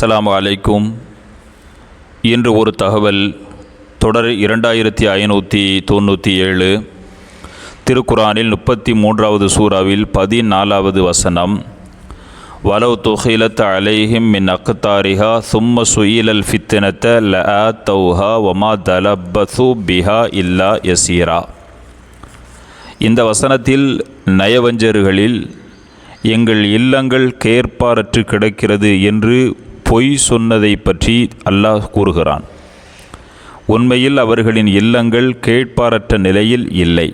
அஸ்லாம் வலைக்கும் இன்று ஒரு தகவல் தொடர் இரண்டாயிரத்தி ஐநூற்றி தொண்ணூற்றி ஏழு திருக்குரானில் முப்பத்தி மூன்றாவது சூறாவில் பதினாலாவது வசனம். வலவு துஹிலத் அலைஹிம் மின் அக்தாரிஹா சும்ம சுயிலல் ஃபித்தினத்த ல தௌஹா ஒமா தலப்பசு பிஹா இல்லா யசீரா. இந்த வசனத்தில் நயவஞ்சர்களில் எங்கள் இல்லங்கள் கேற்பாரற்று கிடக்கிறது என்று பொய் சொன்னதை பற்றி அல்லாஹ் கூறுகிறான். உண்மையில் அவர்களின் இல்லங்கள் கேட்பாரற்ற நிலையில் இல்லை.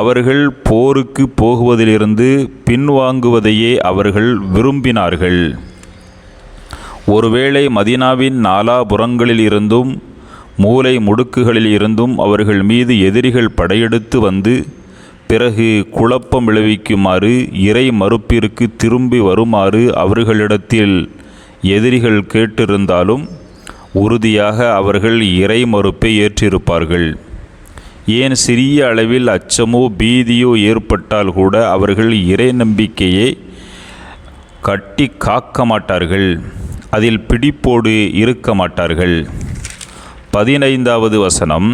அவர்கள் போருக்கு போகுவதிலிருந்து பின்வாங்குவதையே அவர்கள் விரும்பினார்கள். ஒருவேளை மதினாவின் நாலாபுறங்களில் இருந்தும் மூலை முடுக்குகளில் இருந்தும் அவர்கள் மீது எதிரிகள் படையெடுத்து வந்து பிறகு குழப்பம் விளைவிக்குமாறு இறை மறுப்பிற்கு திரும்பி வருமாறு அவர்களிடத்தில் எதிரிகள் கேட்டிருந்தாலும் உறுதியாக அவர்கள் இறை மறுப்பை ஏற்றிருப்பார்கள். ஏன் சிறிய அளவில் அச்சமோ பீதியோ ஏற்பட்டால் கூட அவர்கள் இறை நம்பிக்கையை கட்டி காக்க மாட்டார்கள். அதில் பிடிப்போடு இருக்க மாட்டார்கள். பதினைந்தாவது வசனம்.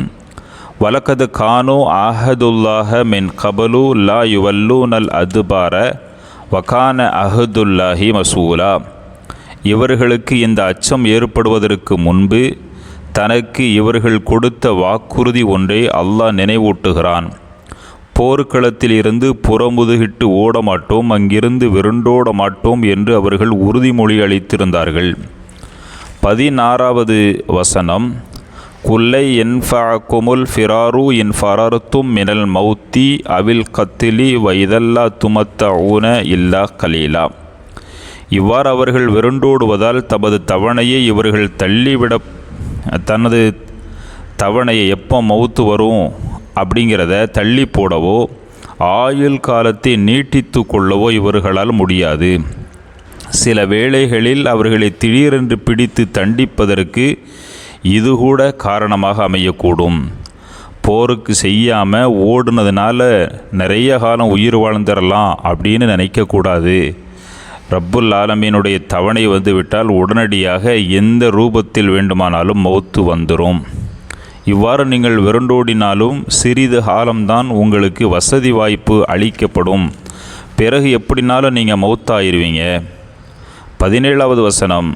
வலக்கது கானோ ஆஹதுல்லாஹ மின் கபலு லா யுவல்லூனல் அதுபார வகான அஹதுல்லாஹி மசூலா. இவர்களுக்கு இந்த அச்சம் ஏற்படுவதற்கு முன்பு தனக்கு இவர்கள் கொடுத்த வாக்குறுதி ஒன்றை அல்லாஹ் நினைவூட்டுகிறான். போர்க்களத்தில் இருந்து புறமுதுகிட்டு ஓட மாட்டோம் அங்கிருந்து விருண்டோட மாட்டோம் என்று அவர்கள் உறுதிமொழி அளித்திருந்தார்கள். பதினாறாவது வசனம் குல்லை என்ஃபாக்குமுல் ஃபிராரு இன் ஃபரர்த்தும் மினல் மௌத்தி அவில் கத்திலி வைதல்லா துமத்த ஊன இல்லா கலீலா. இவ்வாறு அவர்கள் விருண்டோடுவதால் தமது தவணையை இவர்கள் தள்ளிவிட தனது தவணையை எப்போ மவுத்து வரும் அப்படிங்கிறத தள்ளி போடவோ ஆயுள் காலத்தை நீட்டித்து கொள்ளவோ இவர்களால் முடியாது. சில வேளைகளில் அவர்களை திடீரென்று பிடித்து தண்டிப்பதற்கு இது கூட காரணமாக அமையக்கூடும். போருக்கு செய்யாமல் ஓடுனதுனால நிறைய காலம் உயிர் வாழ்ந்துடலாம் அப்படின்னு நினைக்கக்கூடாது. ரப்புல் ஆலமீனுடைய தவணை வந்து விட்டால் உடனடியாக எந்த ரூபத்தில் வேண்டுமானாலும் மௌத்து வந்துடும் இவ்வாறு நீங்கள் விரண்டோடினாலும் சிறிது காலம்தான் உங்களுக்கு வசதி வாய்ப்பு அளிக்கப்படும். பிறகு எப்படினாலும் நீங்கள் மௌத்தாயிருவீங்க. பதினேழாவது வசனம்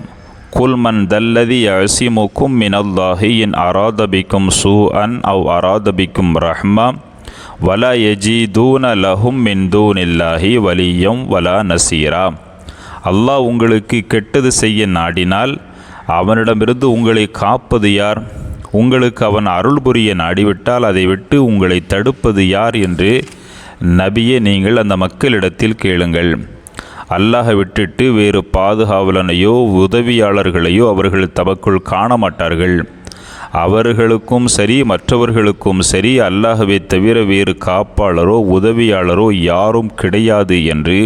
குல்மன் தல்லதி அசிமுக்கும் மினல்லாஹி என் அராதபிக்கும் சூ அன் அவ் அராதபிக்கும் ரஹ்மா வலா எஜிதூன லஹும் மின் தூனில்லாஹி வலியம் வலா நசீரா. அல்லாஹ் உங்களுக்கு கெட்டது செய்ய நாடினால் அவனிடமிருந்து உங்களை காப்பது யார்? உங்களுக்கு அவன் அருள் புரிய நாடிவிட்டால் அதை விட்டு உங்களை தடுப்பது யார் என்று நபியே நீங்கள் அந்த மக்களிடத்தில் கேளுங்கள். அல்லாஹை விட்டுட்டு வேறு பாதுகாவலனையோ உதவியாளர்களையோ அவர்கள் தமக்குள் காண மாட்டார்கள் அவர்களுக்கும் சரி மற்றவர்களுக்கும் சரி அல்லாஹவே தவிர வேறு காப்பாளரோ உதவியாளரோ யாரும் கிடையாது என்று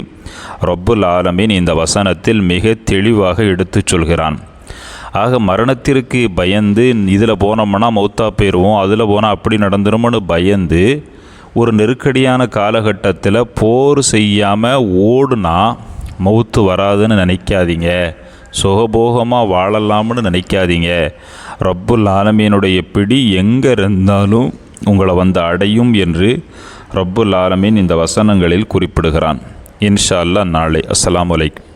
ரொப்புல் ஆலமின் இந்த வசனத்தில் மிக தெளிவாக எடுத்துச் சொல்கிறான். ஆக மரணத்திற்கு பயந்து இதில் போனோம்னா மௌத்தா போயிடுவோம் அதில் போனால் அப்படி நடந்துருமோன்னு பயந்து ஒரு நெருக்கடியான காலகட்டத்தில் போர் செய்யாமல் ஓடுனா மௌத்து வராதுன்னு நினைக்காதீங்க. சுகபோகமாக வாழலாம்னு நினைக்காதீங்க. ரப்புல் ஆலமீனுடைய பிடி எங்கே இருந்தாலும் உங்களை வந்து அடையும் என்று ரப்புல் ஆலமீன் இந்த வசனங்களில் குறிப்பிடுகிறான். இன்ஷா அல்லா நாளை. அஸ்லாம் அலைக்கும்